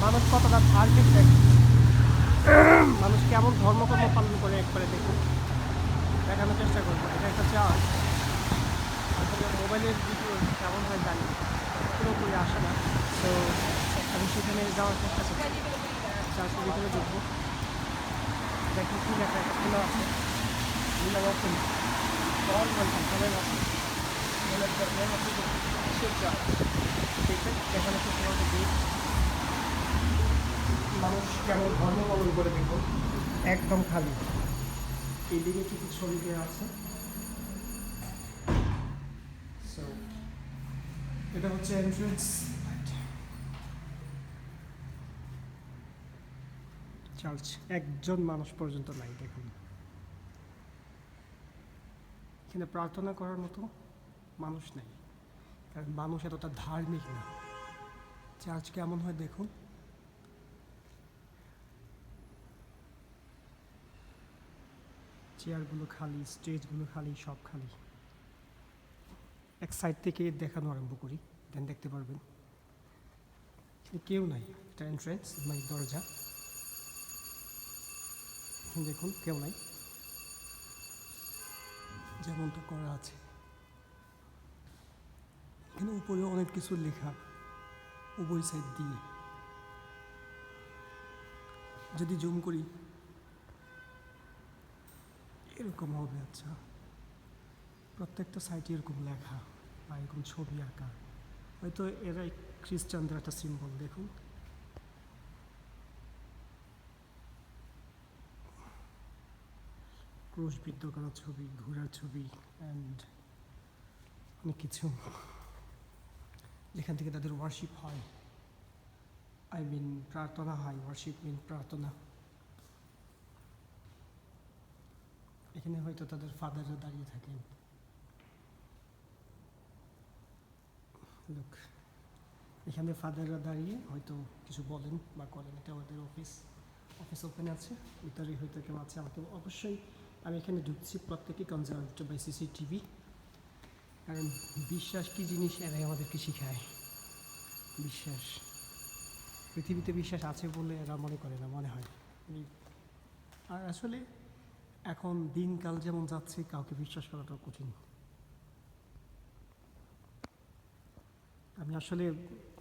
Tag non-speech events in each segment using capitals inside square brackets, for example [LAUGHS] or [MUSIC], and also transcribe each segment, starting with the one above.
মানুষ কতটা ধার্মিক দেখ মানুষ কেমন ধর্মকর্ম পালন করে একবারে দেখুন দেখানোর চেষ্টা করব এটা একটা চার্চ আসলে মোবাইলের ভিডিও কেমন হয় জানি। পুরোপুরি আসে না তো আমি সেখানে যাওয়ার চেষ্টা করছি চার্চের ভিতরে ঢুকবো দেখি কি লেখা একটা খোলা আছে নিলাম ওপেন অল ওয়েলকাম সবাই আছে দেখানো চেষ্টা করব মানুষ কেমন ধর্ম পালন করে দেখুন? একদম খালি। এই দিকে কিছু ছবি দেওয়া আছে? এটা হচ্ছে এন্ট্রেন্স চার্চ একজন মানুষ পর্যন্ত নাই দেখুন। এখানে প্রার্থনা করার মতো মানুষ নেই। কারণ মানুষ এতটা ধার্মিক না। চার্চ কেমন হয় দেখুন? চেয়ারগুলো খালি, স্টেজগুলো খালি, সব খালি। এক সাইড থেকে দেখানো আরম্ভ করি দেন দেখতে পারবেন। কেউ নাই, এটা এন্ট্রেন্স মানে দরজা। দেখুন, কেউ নাই। যেমনটা করা আছে। এখানে উপরে অনেক কিছু লেখা, উভয় সাইড দিয়ে। যদি জুম করি এরকম হবে আচ্ছা। প্রত্যেকটা সাইটে এরকম লেখা বা এরকম ছবি আঁকা। হয়তো এরা খ্রিস্টানদের একটা সিম্বল দেখুন। ক্রুশবিদ্ধ করা ছবি, ঘোড়ার ছবি অ্যান্ড অনেক কিছু। যেখান থেকে তাদের ওয়ার্শিপ হয়। আই মিন প্রার্থনা হয় ওয়ার্শিপ মিন প্রার্থনা। এখানে হয়তো তাদের ফাদাররা দাঁড়িয়ে থাকেন। লোক এখানে ফাদাররা দাঁড়িয়ে হয়তো কিছু বলেন বা করেন, এটা আমাদের অফিস অফিস ওপেন আছে ভিতরে হয়তো কেউ আছে, আমাকে অবশ্যই আমি এখানে ঢুকছি প্রত্যেকেই কনজার্ভেটিভ বাই সিসিটিভি কারণ বিশ্বাস কী জিনিস? এরাই আমাদেরকে শেখায়। বিশ্বাস। পৃথিবীতে বিশ্বাস আছে বলে এরা মনে করে না, মনে হয়। আর আসলে এখন দিনকাল যেমন যাচ্ছে, কাউকে বিশ্বাস করাটা কঠিন। আমি আসলে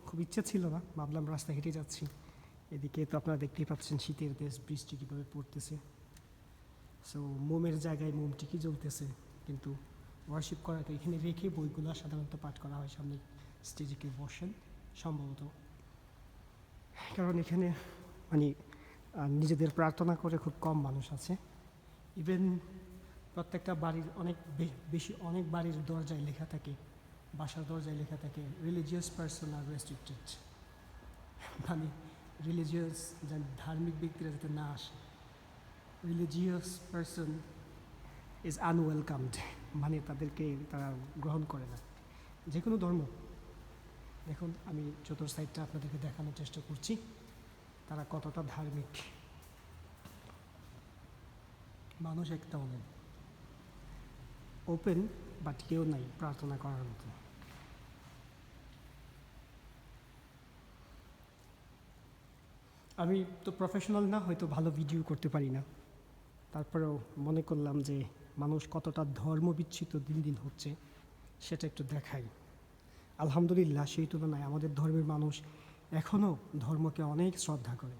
খুব ইচ্ছে ছিল না, ভাবলাম রাস্তা হেঁটে যাচ্ছি। এদিকে তো আপনারা দেখতেই পাচ্ছেন শীতের দেশ, বৃষ্টি কীভাবে পড়তেছে। সো মোমের জায়গায় মোম ঠিকই জ্বলতেছে, কিন্তু ওয়ার্শিপ করাটা এখানে রেখে বইগুলো সাধারণত পাঠ করা হয় সামনে স্টেজে কেউ বসেন, সম্ভবত। কারণ এখানে মানে নিজেদের প্রার্থনা করে খুব কম মানুষ আছে। ইভেন প্রত্যেকটা বাড়ির অনেক বেশি, অনেক বাড়ির দরজায় লেখা থাকে, বাসার দরজায় লেখা থাকে রিলিজিয়াস পার্সন আর রেস্ট্রিক্টেড মানে রিলিজিয়াস যেন, ধার্মিক ব্যক্তিরা যাতে না আসে। রিলিজিয়াস পার্সন ইজ আনওয়েলকামড মানে তাদেরকে তারা গ্রহণ করে না। যে কোনো ধর্ম। দেখুন, আমি চতুর সাইডটা আপনাদেরকে দেখানোর চেষ্টা করছি। তারা কতটা ধার্মিক। মানুষ একটাও নেই ওপেন বাট কেউ নাই, প্রার্থনা করার মতো। আমি তো প্রফেশনাল না, হয়তো ভালো ভিডিও করতে পারি না। তারপরেও মনে করলাম যে মানুষ কতটা ধর্মবিচ্ছিত দিন দিন হচ্ছে, সেটা একটু দেখাই। আলহামদুলিল্লাহ, সেই তুলনায় আমাদের ধর্মের মানুষ এখনও ধর্মকে অনেক শ্রদ্ধা করে।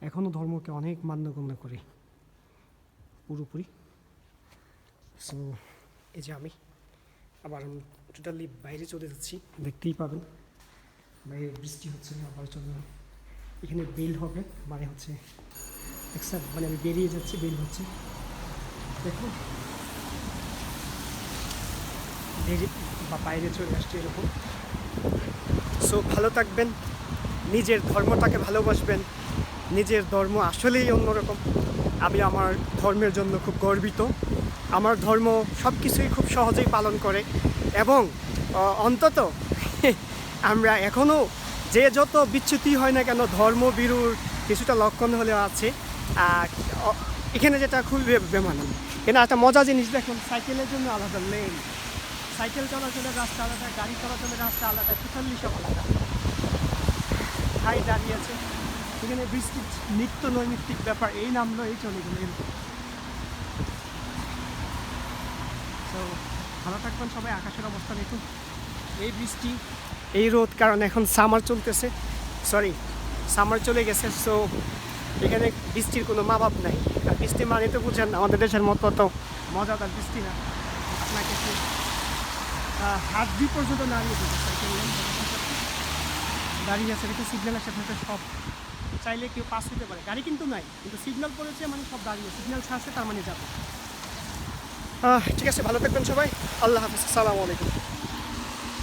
এখনও ধর্মকে অনেক মান্যগণ্য করে। পুরোপুরি। সো এই যে আমি, আবার আমি টোটালি বাইরে চলে যাচ্ছি, দেখতেই পাবেন। বাইরে বৃষ্টি হচ্ছে আবার চলে এখানে বেল হবে মানে হচ্ছে একসাথে মানে আমি বেরিয়ে যাচ্ছি, বেল হচ্ছে। দেখুন। বা বাইরে চলে আসছে এরকম। সো ভালো থাকবেন। নিজের ধর্মটাকে ভালোবাসবেন। নিজের ধর্ম আসলেই অন্যরকম। আমি আমার ধর্মের জন্য খুব গর্বিত। আমার ধর্ম সব কিছুই খুব সহজেই পালন করে এবং অন্তত [LAUGHS] আমরা এখনও যে যত বিচ্যুতি হয় না কেন, ধর্মবিরুর কিছুটা লক্ষণ হলেও আছে। আর এখানে যেটা খুবই বেমানান। এখানে একটা মজা জিনিস দেখুন সাইকেলের জন্য আলাদা লেন সাইকেল চলাচলের রাস্তা আলাদা, গাড়ি চলাচলের রাস্তা আলাদা টোটালি আলাদা। ভাই দাঁড়িয়ে আছে। এখানে বৃষ্টির নিত্য নৈমিত্তিক ব্যাপার, এই নামলো এই চলে গেল তো ভালো থাকবেন সবাই, আকাশের অবস্থা দেখুন। এই বৃষ্টি, এই রোদ কারণ এখন সামার চলতেছে। সরি সামার চলে গেছে সো এখানে বৃষ্টির কোনো মা বাপ নাই। আর বৃষ্টি মানে তো বুঝেন, আমাদের দেশের মতো তো মজাদার বৃষ্টি না। আপনাকে হাত দুই পর্যন্ত নাড়িয়ে দিতে দাঁড়িয়ে আছে, দেখুন সিগন্যাল আসে থাকে সব চাইলে কেউ পাস হতে পারে। গাড়ি কিন্তু নাই, কিন্তু সিগন্যাল পড়েছে মানে সব দাঁড়িয়ে সিগন্যাল ছাড়ছে, তার মানে যাবে। ঠিক আছে, ভালো থাকবেন সবাই। আল্লাহ হাফিজ, আসসালামু আলাইকুম।